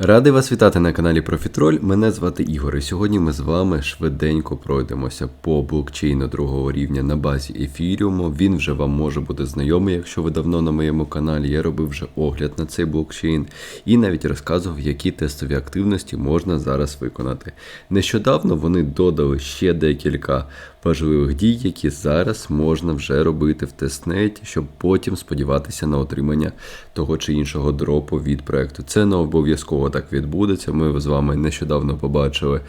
Радий вас вітати на каналі Профітроль. Мене звати Ігор. І сьогодні ми з вами швиденько пройдемося по блокчейну другого рівня на базі Ефіріуму. Він вже вам може бути знайомий, якщо ви давно на моєму каналі. Я робив вже огляд на цей блокчейн і навіть розказував, які тестові активності можна зараз виконати. Нещодавно вони додали ще декілька важливих дій, які зараз можна вже робити в тестнеті, щоб потім сподіватися на отримання того чи іншого дропу від проекту. Це не обов'язково так відбудеться. Ми з вами нещодавно побачили,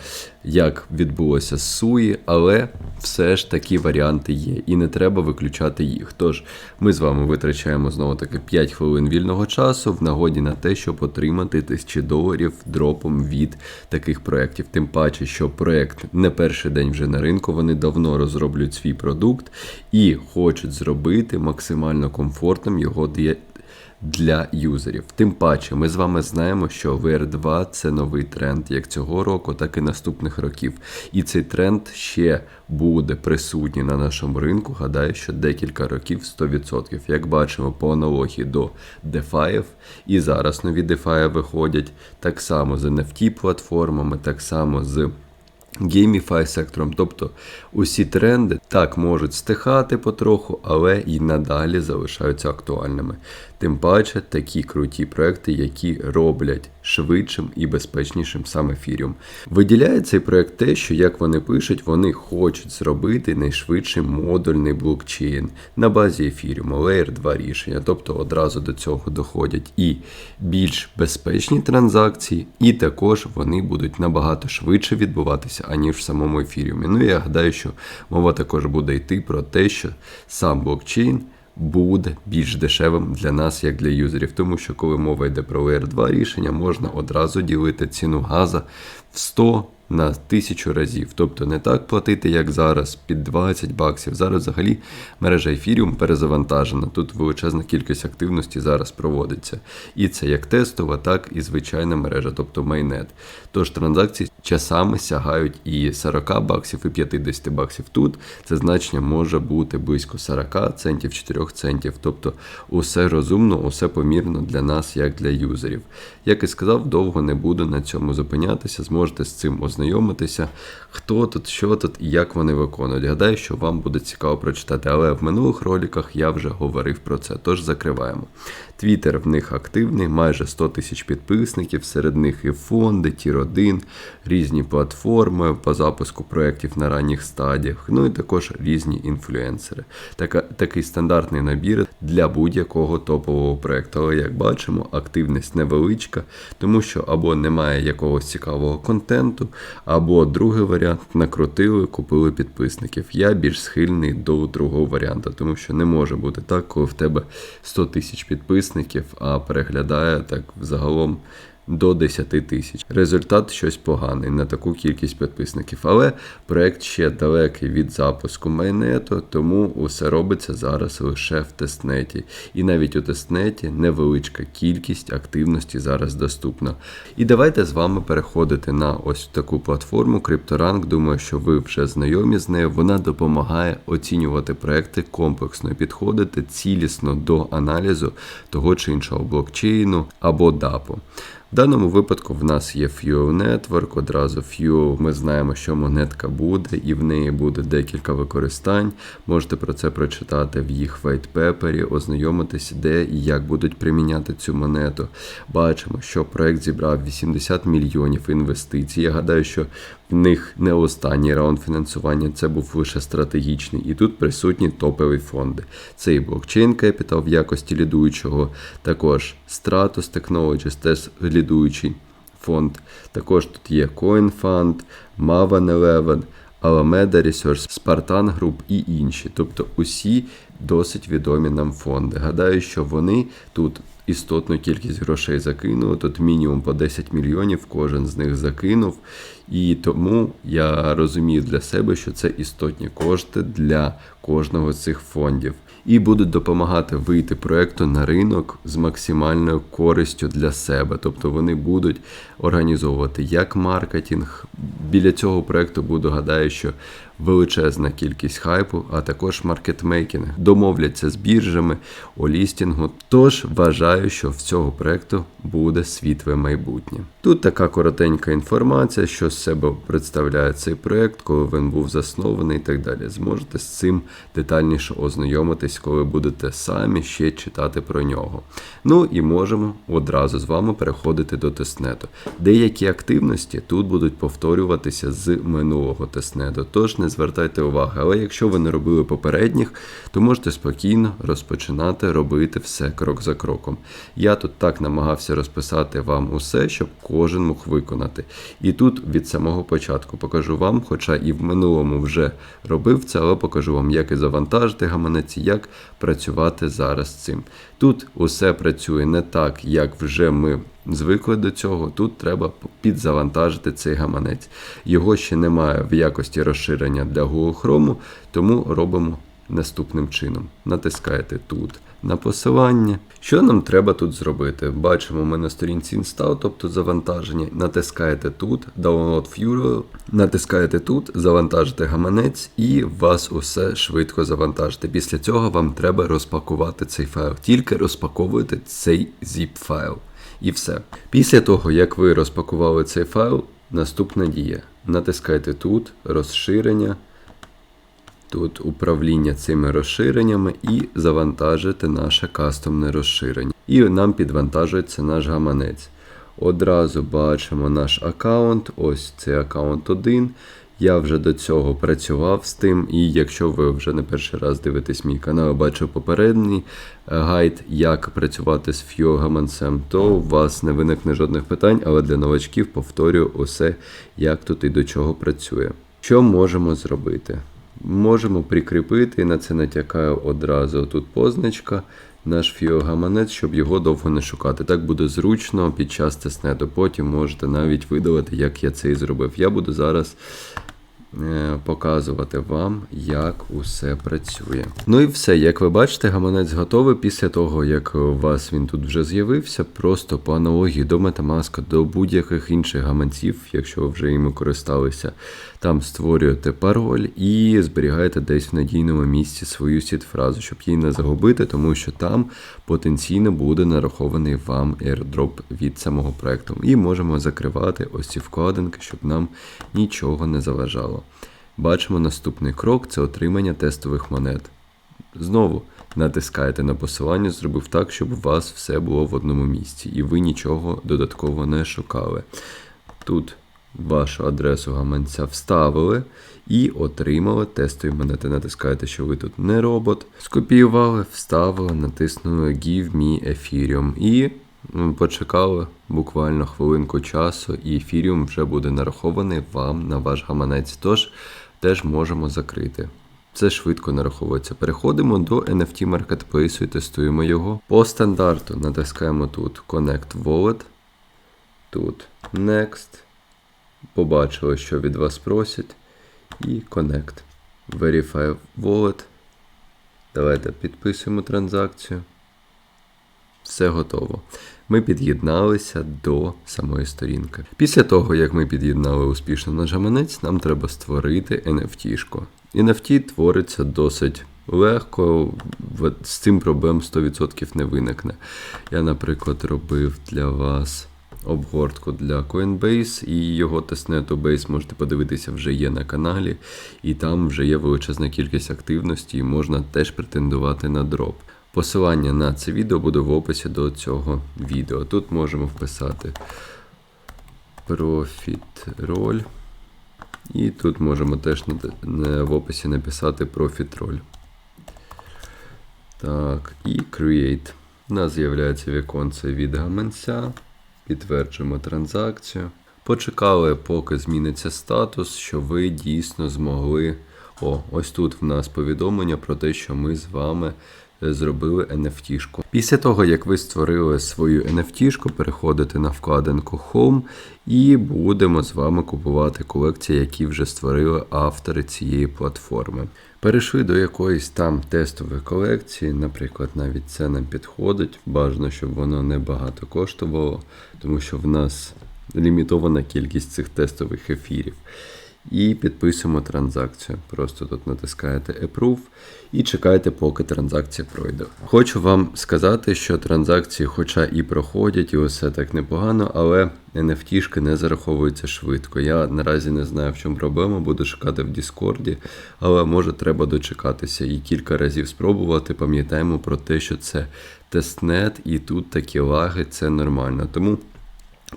як відбулося з Суї, але все ж такі варіанти є, і не треба виключати їх. Тож ми з вами витрачаємо знову таки 5 хвилин вільного часу в нагоді на те, щоб отримати тисячі доларів дропом від таких проєктів. Тим паче, що проєкт не перший день вже на ринку, вони давно розроблюють свій продукт і хочуть зробити максимально комфортним його для юзерів. Тим паче, ми з вами знаємо, що VR2 це новий тренд як цього року, так і наступних років. І цей тренд ще буде присутній на нашому ринку. Гадаю, що декілька років 100%. Як бачимо по аналогії до DeFi, і зараз нові DeFi виходять так само з NFT платформами, так само з. Гейміфай сектором, тобто усі тренди так можуть стихати потроху, але і надалі залишаються актуальними. Тим паче такі круті проекти, які роблять швидшим і безпечнішим сам ефіріум. Виділяє цей проект те, що як вони пишуть, вони хочуть зробити найшвидший модульний блокчейн на базі ефіріуму, Layer 2 рішення. Тобто одразу до цього доходять і більш безпечні транзакції, і також вони будуть набагато швидше відбуватися, аніж в самому ефіріумі. Ну я гадаю, що мова також буде йти про те, що сам блокчейн буде більш дешевим для нас, як для юзерів. Тому що коли мова йде про Layer 2 рішення, можна одразу ділити ціну газа в 100 на тисячу разів. Тобто не так платити, як зараз, під 20 баксів. Зараз взагалі мережа ефіріум перезавантажена. Тут величезна кількість активності зараз проводиться. І це як тестова, так і звичайна мережа, тобто майнет. Тож транзакції часами сягають і 40 баксів, і 50 баксів. Тут це значення може бути близько 40 центів, 4 центів. Тобто усе розумно, усе помірно для нас, як для юзерів. Як і сказав, довго не буду на цьому зупинятися, зможете з цим ознайомитися, хто тут, що тут і як вони виконують. Гадаю, що вам буде цікаво прочитати, але в минулих роликах я вже говорив про це, тож закриваємо. Твіттер в них активний, майже 100 тисяч підписників, серед них і фонди, тір 1 різні платформи по запуску проєктів на ранніх стадіях, ну і також різні інфлюенсери. Така, Такий стандартний набір для будь-якого топового проєкту. Але як бачимо, активність невеличка, тому що або немає якогось цікавого контенту, або другий варіант накрутили, купили підписників. Я більш схильний до другого варіанту, тому що не може бути так, коли в тебе 100 тисяч підписників, а переглядає так взагалом до 10 тисяч. Результат щось поганий на таку кількість підписників. Але проект ще далекий від запуску майнету, тому усе робиться зараз лише в тестнеті. І навіть у тестнеті невеличка кількість активності зараз доступна. І давайте з вами переходити на ось таку платформу CryptoRank. Думаю, що ви вже знайомі з нею. Вона допомагає оцінювати проекти комплексно, підходити цілісно до аналізу того чи іншого блокчейну або DAP. В даному випадку в нас є Fuel Network, одразу Fuel, ми знаємо, що монетка буде, і в неї буде декілька використань. Можете про це прочитати в їх вейтпепері, ознайомитися, де і як будуть приміняти цю монету. Бачимо, що проект зібрав 80 мільйонів інвестицій. Я гадаю, що в них не останній раунд фінансування, це був лише стратегічний, і тут присутні топові фонди. Це і блокчейн Capital в якості лідуючого, також Stratus Technologies, теж фонд. Також тут є Coin Fund, Maven 11, Alameda Research, Spartan Group і інші. Тобто усі досить відомі нам фонди. Гадаю, що вони тут істотну кількість грошей закинули. Тут мінімум по 10 мільйонів кожен з них закинув. І тому я розумію для себе, що це істотні кошти для кожного з цих фондів. І будуть допомагати вийти проекту на ринок з максимальною користю для себе. Тобто вони будуть організовувати як маркетинг. Біля цього проекту буду гадаю, що величезна кількість хайпу, а також маркетмейкінг. Домовляться з біржами у лістінгу. Тож вважаю, що в цього проекту буде світле майбутнє. Тут така коротенька інформація, що з себе представляє цей проект, коли він був заснований і так далі. Зможете з цим детальніше ознайомитись, коли будете самі ще читати про нього. Ну і можемо одразу з вами переходити до тестнету. Деякі активності тут будуть повторюватися з минулого тестнету, тож не звертайте уваги. Але якщо ви не робили попередніх, то можете спокійно розпочинати робити все крок за кроком. Я тут так намагався розписати вам усе, щоб кожен мог виконати. І тут від самого початку покажу вам, хоча і в минулому вже робив це, але покажу вам, як і завантажити гаманець, як працювати зараз з цим. Тут усе працює не так, як вже ми звикли до цього. Тут треба підзавантажити цей гаманець. Його ще немає в якості розширення для Google Chrome, тому робимо наступним чином. Натискаєте тут на посилання. Що нам треба тут зробити? Бачимо, ми на сторінці Install, тобто завантаження. Натискаєте тут, Download Fuel, натискаєте тут, завантажити гаманець, і вас усе швидко завантажити. Після цього вам треба розпакувати цей файл. Тільки розпаковуйте цей zip файл. І все. Після того, як ви розпакували цей файл, наступна дія. Натискайте тут розширення, тут управління цими розширеннями і завантажите наше кастомне розширення. І нам підвантажується наш гаманець. Одразу бачимо наш аккаунт. Ось цей аккаунт 1. Я вже до цього працював з тим, і якщо ви вже не перший раз дивитесь мій канал, бачив попередній гайд, як працювати з фіогаманцем, то у вас не виникне жодних питань, але для новачків повторюю усе, як тут і до чого працює. Що можемо зробити? Можемо прикріпити, і на це натякаю одразу тут позначка, наш фіогаманець, щоб його довго не шукати. Так буде зручно під час тестнету. Потім можете навіть видавати, як я це і зробив. Я буду зараз показувати вам, як усе працює. Ну і все, як ви бачите, гаманець готовий після того, як у вас він тут вже з'явився, просто по аналогії до Metamask, до будь-яких інших гаманців, якщо ви вже іми користалися, там створюєте пароль і зберігаєте десь в надійному місці свою сіт-фразу, щоб її не загубити, тому що там потенційно буде нарахований вам airdrop від самого проекту. І можемо закривати ось ці вкладинки, щоб нам нічого не заважало. Бачимо наступний крок це отримання тестових монет. Знову натискаєте на посилання, зробив так, щоб у вас все було в одному місці, і ви нічого додатково не шукали. Тут вашу адресу гаманця вставили і отримали тестові монети. Натискаєте, що ви тут не робот. Скопіювали, вставили, натиснули Give me Ethereum і почекали буквально хвилинку часу, і Ethereum вже буде нарахований вам на ваш гаманець. Тож теж можемо закрити. Це швидко нараховується. Переходимо до NFT Marketplace і тестуємо його. По стандарту натискаємо тут Connect Wallet. Тут Next. Побачили, що від вас просять. І Connect. Verify Wallet. Давайте підписуємо транзакцію. Все готово. Ми під'єдналися до самої сторінки. Після того, як ми під'єднали успішно наш гаманець, нам треба створити NFT-шку. NFT твориться досить легко, з цим проблем 100% не виникне. Я, наприклад, робив для вас обгортку для Coinbase і його тестнету Base можете подивитися вже є на каналі, і там вже є величезна кількість активності, і можна теж претендувати на дроп. Посилання на це відео буде в описі до цього відео. Тут можемо вписати Profit роль. І тут можемо теж в описі написати Profit роль. Так, і Create. У нас з'являється віконце від гаманця. Підтверджуємо транзакцію. Почекали, поки зміниться статус, що ви дійсно змогли. О, ось тут в нас повідомлення про те, що ми з вами зробили NFT-шку. Після того, як ви створили свою NFT-шку, переходите на вкладинку Home і будемо з вами купувати колекції, які вже створили автори цієї платформи. Перейшли до якоїсь там тестової колекції, наприклад, навіть це нам підходить. Бажано, щоб воно не багато коштувало, тому що в нас лімітована кількість цих тестових ефірів. І підписуємо транзакцію. Просто тут натискаєте Approve і чекаєте, поки транзакція пройде. Хочу вам сказати, що транзакції, хоча і проходять, і усе так непогано, але NFT-шки не зараховуються швидко. Я наразі не знаю, в чому проблема, буду шукати в Діскорді, але може треба дочекатися і кілька разів спробувати. Пам'ятаємо про те, що це тестнет, і тут такі лаги, це нормально. Тому.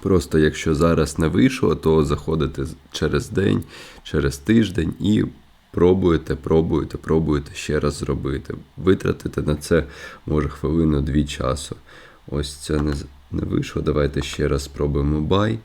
Просто якщо зараз не вийшло, то заходите через день, через тиждень і пробуєте, пробуєте, пробуєте ще раз зробити. Витратите на це може хвилину-дві часу. Ось це не, не вийшло. Давайте ще раз спробуємо buy.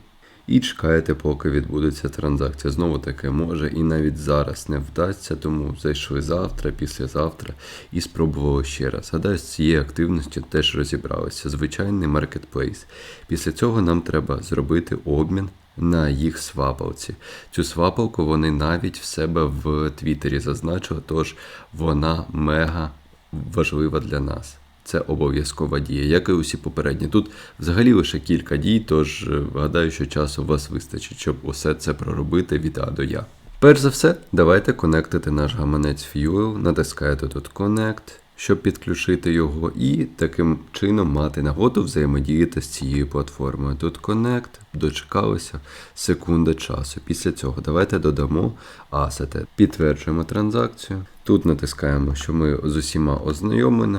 І чекаєте, поки відбудеться транзакція. Знову таке може і навіть зараз не вдасться, тому зайшли завтра, післязавтра і спробували ще раз. Гадаю, з цією активністю теж розібралися. Звичайний маркетплейс. Після цього нам треба зробити обмін на їх свапалці. Цю свапалку вони навіть в себе в Твіттері зазначили, тож вона мега важлива для нас. Це обов'язкова дія, як і усі попередні. Тут взагалі лише кілька дій, тож е, гадаю, що часу у вас вистачить, щоб усе це проробити від А до Я. Перш за все, давайте конектити наш гаманець Fuel, натискаєте тут Connect, щоб підключити його, і таким чином мати нагоду взаємодіяти з цією платформою. Тут Connect, дочекалися, секунда часу. Після цього давайте додамо асети, підтверджуємо транзакцію. Тут натискаємо, що ми з усіма ознайомлені.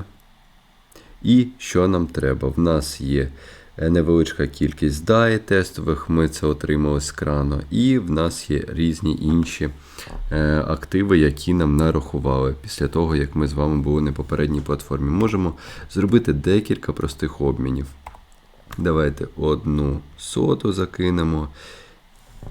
І що нам треба? В нас є е, невеличка кількість DAI тестових, ми це отримали з крану, і в нас є різні інші е, активи, які нам нарахували після того, як ми з вами були на попередній платформі. Можемо зробити декілька простих обмінів. Давайте одну соту закинемо.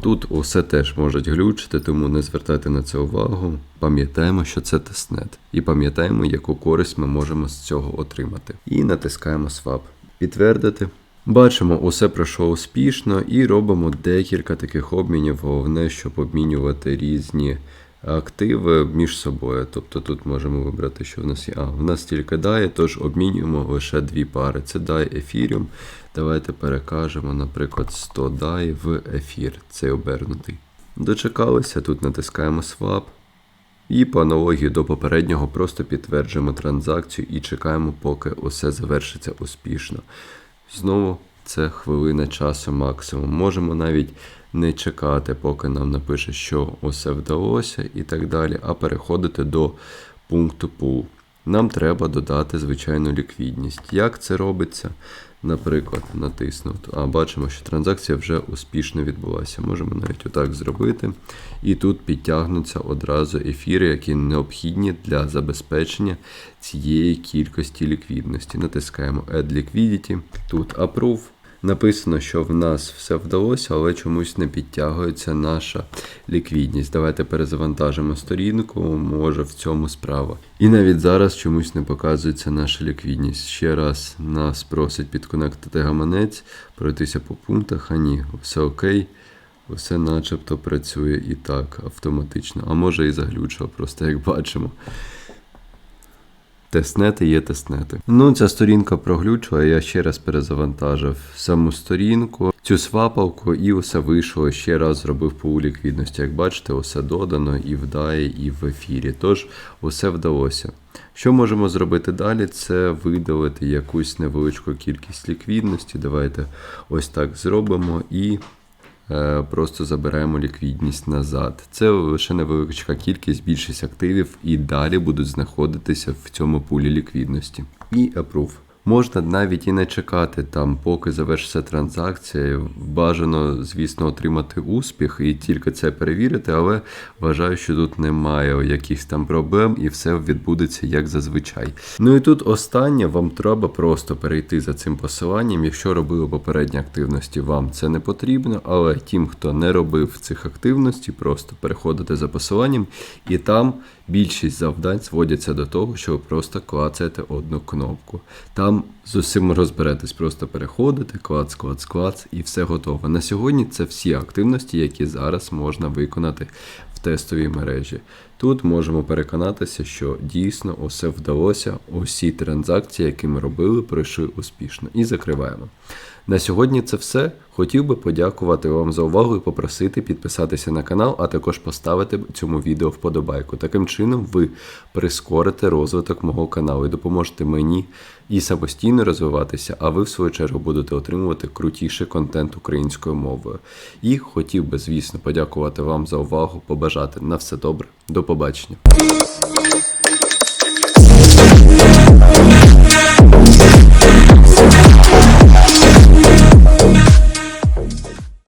Тут усе теж можуть глючити, тому не звертайте на це увагу. Пам'ятаємо, що це тестнет. І пам'ятаємо, яку користь ми можемо з цього отримати. І натискаємо Swap. Підтвердити. Бачимо, усе пройшло успішно і робимо декілька таких обмінів. Головне, щоб обмінювати різні активи між собою. Тобто тут можемо вибрати, що в нас є. А, в нас тільки DAI, тож обмінюємо лише дві пари. Це DAI Ethereum. Давайте перекажемо, наприклад, 100 DAI в ефір. Цей обернутий. Дочекалися, тут натискаємо Swap. І по аналогії до попереднього просто підтверджуємо транзакцію і чекаємо, поки усе завершиться успішно. Знову це хвилина часу максимум. Можемо навіть не чекати, поки нам напише, що усе вдалося і так далі, а переходити до пункту пул. Нам треба додати звичайну ліквідність. Як це робиться? Наприклад, натиснути. А бачимо, що транзакція вже успішно відбулася. Можемо навіть отак зробити. І тут підтягнуться одразу ефіри, які необхідні для забезпечення цієї кількості ліквідності. Натискаємо Add Liquidity. Тут Approve. Написано, що в нас все вдалося, але чомусь не підтягується наша ліквідність. Давайте перезавантажимо сторінку, може в цьому справа. І навіть зараз чомусь не показується наша ліквідність. Ще раз нас просить підконектити гаманець, пройтися по пунктах, а ні, все окей. Все начебто працює і так автоматично. А може і заглючило, просто як бачимо. Тестнети є тестнети. Ну, ця сторінка проглючила, я ще раз перезавантажив саму сторінку, цю свапалку, і усе вийшло. Ще раз зробив по ліквідності. Як бачите, усе додано і в DAI, і в ефірі. Тож усе вдалося. Що можемо зробити далі? Це видалити якусь невеличку кількість ліквідності. Давайте ось так зробимо і просто забираємо ліквідність назад. Це лише невеличка кількість, більшість активів і далі будуть знаходитися в цьому пулі ліквідності. І approve. Можна навіть і не чекати там, поки завершиться транзакція. Бажано, звісно, отримати успіх і тільки це перевірити, але вважаю, що тут немає якихось там проблем і все відбудеться як зазвичай. Ну і тут останнє, вам треба просто перейти за цим посиланням. Якщо робили попередні активності, вам це не потрібно, але тим, хто не робив цих активностей, просто переходите за посиланням, і там більшість завдань зводяться до того, що ви просто клацаєте одну кнопку. З усім розберетесь, просто переходите, клац, клац, клац, і все готово. На сьогодні це всі активності, які зараз можна виконати в тестовій мережі. Тут можемо переконатися, що дійсно усе вдалося, усі транзакції, які ми робили, пройшли успішно. І закриваємо. На сьогодні це все. Хотів би подякувати вам за увагу і попросити підписатися на канал, а також поставити цьому відео вподобайку. Таким чином ви прискорите розвиток мого каналу і допоможете мені і самостійно розвиватися, а ви в свою чергу будете отримувати крутіший контент українською мовою. І хотів би, звісно, подякувати вам за увагу, побажати на все добре. До побачення.